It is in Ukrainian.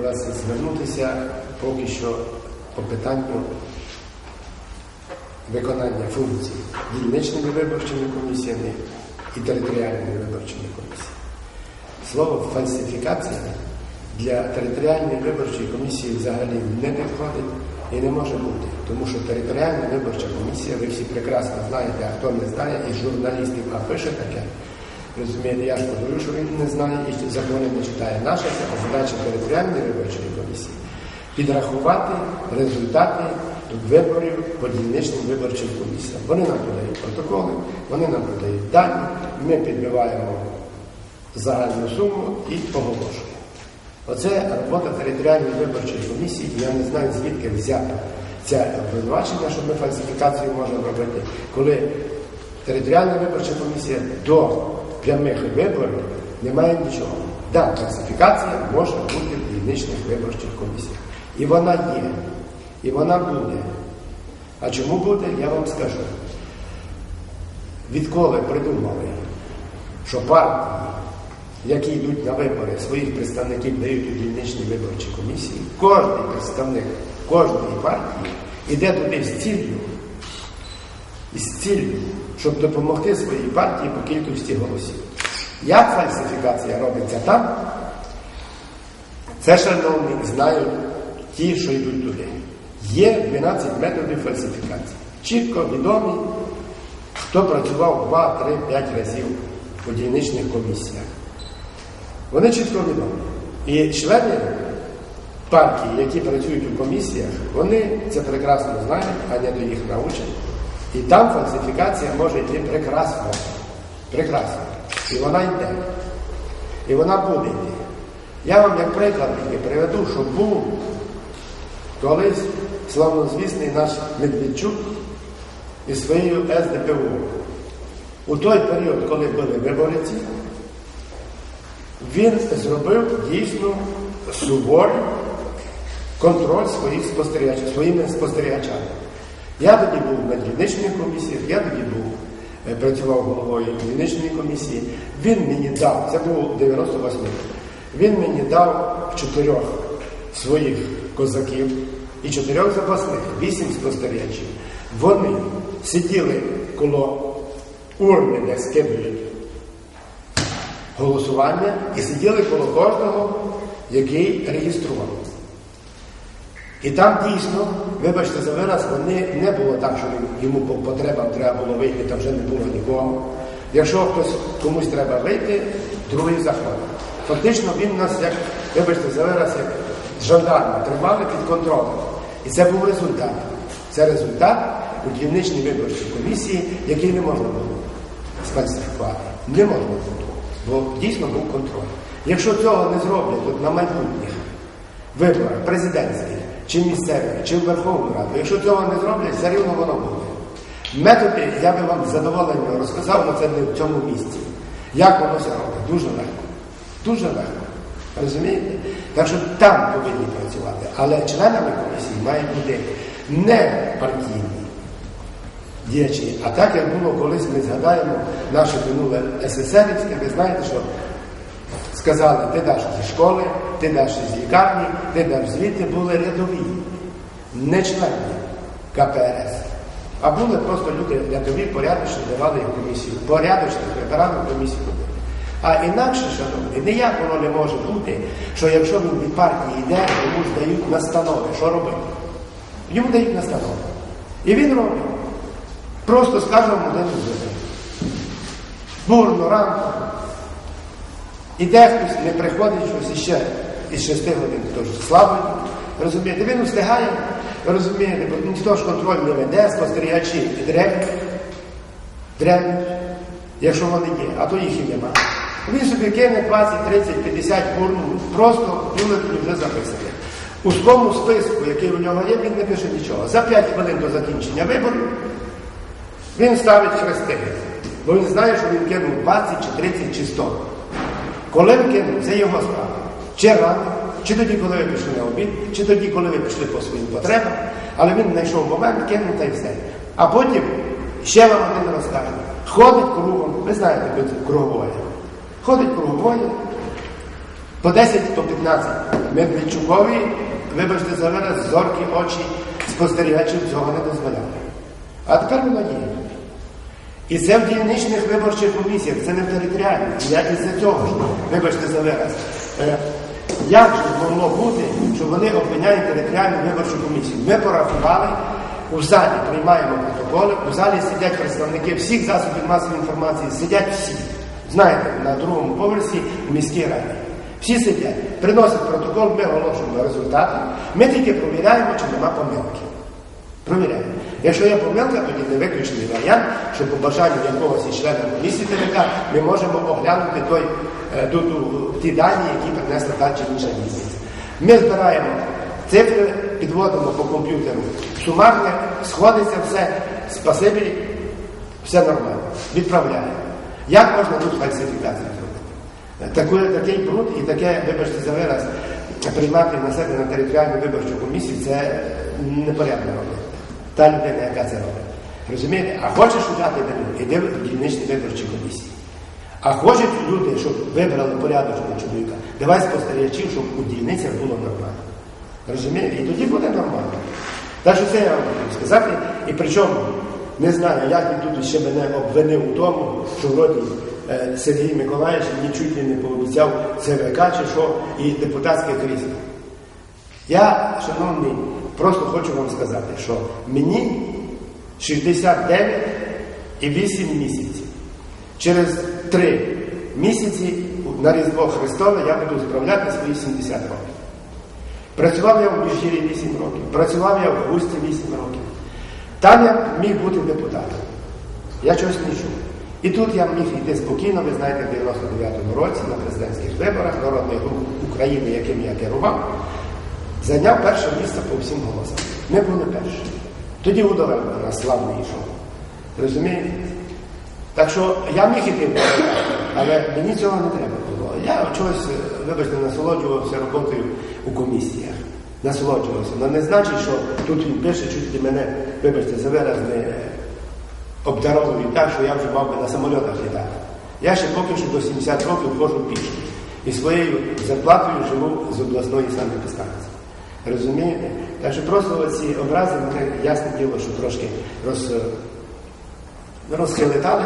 вас звернутися поки що по питанню виконання функцій дільничними виборчими комісіями і територіальними виборчими комісіями. Слово фальсифікація для територіальної виборчої комісії взагалі не підходить і не може бути, тому що територіальна виборча комісія, ви всі прекрасно знаєте, а хто не знає, і журналістів, а пише таке. Розумієте, я ж подаю, що він не знає і закони не читає. Наша задача територіальної виборчої комісії підрахувати результати виборів по дільничним виборчим комісіям. Вони нам подають протоколи, вони нам подають дані, ми підбиваємо загальну суму і оголошуємо. Оце робота територіальної виборчої комісії, я не знаю, звідки взяти це обвинувачення, що ми фальсифікацію можемо робити, коли територіальна виборча комісія до прямих виборів не має нічого. Так, фальсифікація може бути в дільничних виборчих комісіях. І вона є, і вона буде. А чому буде, я вам скажу. Відколи придумали, що партії, які йдуть на вибори, своїх представників дають у дільничній виборчій комісії, кожен представник кожної партії йде туди з ціллю, із ціллю, щоб допомогти своїй партії по кількості голосів. Як фальсифікація робиться там, це, шановні, знають ті, що йдуть туди. Є 12 методів фальсифікації. Чітко відомі, хто працював 2, 3, 5 разів у дільничних комісіях. Вони чітко відомі. І члени партії, які працюють у комісіях, вони це прекрасно знають, а не до їх научать. І там фальсифікація може йти прекрасно. Прекрасно. І вона йде. І вона буде йти. Я вам, як приклад, приведу, що був колись славнозвісний наш Медведчук із своєю СДПУ. У той період, коли були виборці, він зробив дійсно суворий контроль своїх спостерігачів, своїми спостерігачами. Я тоді був на дільничних комісіях, я тоді був, е, працював головою дільничної комісії. Він мені дав, це був 98 рік, він мені дав чотирьох своїх козаків і чотирьох запасних, вісім спостерігачів. Вони сиділи коло урни, де скидують голосування, і сиділи коло кожного, який реєстрував. І там дійсно, вибачте за вираз, вони не було так, що йому по потребам треба було вийти, там вже не було нікого. Якщо хтось комусь треба вийти, другий заходить. Фактично він нас, як, вибачте за вираз, як жандарми тримали під контролем. І це був результат. Це результат у дільничній виборчій комісії, який не можна було сфальсифікувати. Не можна було, бо дійсно був контроль. Якщо цього не зроблять на майбутніх виборах президентських, чи місцевих, чи в Верховну Раду, якщо цього не зроблять, все рівно воно буде. Методи я би вам з задоволенням розказав, але це не в цьому місці. Як воно все робить? Дуже легко. Дуже легко. Розумієте? Так що там повинні працювати. Але членами комісії мають бути не партійні діячі, а так, як було колись, ми згадаємо наше минуле СССРівське, ви знаєте, що сказали, ти даш зі школи, ти даш з лікарні, ти даш звідти, були рядові, не члени КПРС. А були просто люди рядові, порядочні, давали їм комісію. Порядочні, вибирали комісію. А інакше, шановні, ніяк воно не може бути, що якщо він від партії йде, йому ж дають настанови, що робити. Йому дають настанови. І він робить. Просто скажемо один вибір. Бурно ранку. Іде хтось, не приходить щось іще із 6 годин, теж слабий. Розумієте, він встигає, розумієте, бо ніхто ж контроль не веде, спостерігачі древні, древні, якщо вони є, а то їх і нема. Він собі кине 20, 30, 50 бурну, просто бюлетені вже записує. У своєму списку, який у нього є, він не пише нічого. За 5 хвилин до закінчення виборів він ставить хрести, бо він знає, що він кинув 20 чи 30 чи 100. Коли він кинув, це його справа. Чи рано, чи тоді, коли ви пішли на обід, чи тоді, коли ви пішли по своїм потребам, але він знайшов момент, кинув та й все. А потім ще вам один розкаже. Ходить кругом, ви знаєте, круговоє. Ходить круговоє, По 10, по 15. Медведчукові, вибачте за вираз, зоркі очі спостерігачів цього не дозволяли. А тепер є. І це в дільничних виборчих комісіях, це не в територіальних. Я із-за цього ж, вибачте за вираз. Е, Як же могло бути, що вони обвиняють територіальну виборчу комісію? Ми порахували, у залі приймаємо протоколи, у залі сидять представники всіх засобів масової інформації, сидять всі. Знаєте, на другому поверсі в міській раді. Всі сидять, приносять протокол, ми оголошуємо результати. Ми тільки провіряємо, чи нема помилки. Провіряємо. Якщо є помилка, тоді не виключений варіант, що по бажанню якогось із членів комісії ТВК ми можемо оглянути той, е, ту- ту- ті дані, які принесла та чи інша місяць. Ми збираємо цифри, підводимо по комп'ютеру сумарне, сходиться все, спасибі, все нормально. Відправляємо. Як можна тут фальсифікацію зробити? Таку- такий бруд і таке, вибачте за вираз, приймати на себе на територіальну виборчу комісію, це непорядно робити. Та людина, яка це робить. Розумієте? А хочеш вину, іди в дільничні виборчі комісії. А хочуть люди, щоб вибрали порядочного чоловіка, давай спостерігачів, щоб у дільницях було нормально. Розумієте? І тоді буде нормально. Так що це я вам хотів сказати. І причому не знаю, як він тут ще мене обвинив у тому, що вроді е, Сергій Миколаївич мені чуть ли не пообіцяв ЦВК чи що, і депутатське крісло. Я, шановний, просто хочу вам сказати, що мені 69 і 8 місяців. Через 3 місяці на Різдво Христове я буду справляти свої 70 років. Працював я в Міжгір'ї 8 років, працював я в Густі 8 років. Там я міг бути депутатом. Я чогось не чув. І тут я міг йти спокійно, ви знаєте, в 99-му році на президентських виборах Народний рух України, яким я керував, зайняв перше місце по всім голосам. Ми були перші. Тоді на нас славний йшов. Розумієте? Так що я міг іти але мені цього не треба було. Я чогось, вибачте, насолоджувався роботою у комісіях. Насолоджувався. Але не значить, що тут він пише, чуть мене, вибачте, за вираз не обдаровують так, що я вже мав би на самольотах літати. Я ще поки що до 70 років ходжу пішки. І своєю зарплатою живу з обласної самопідстанції. Розумієте? Так що просто ці образи вони ясне діло, що трошки роз, розхилитали,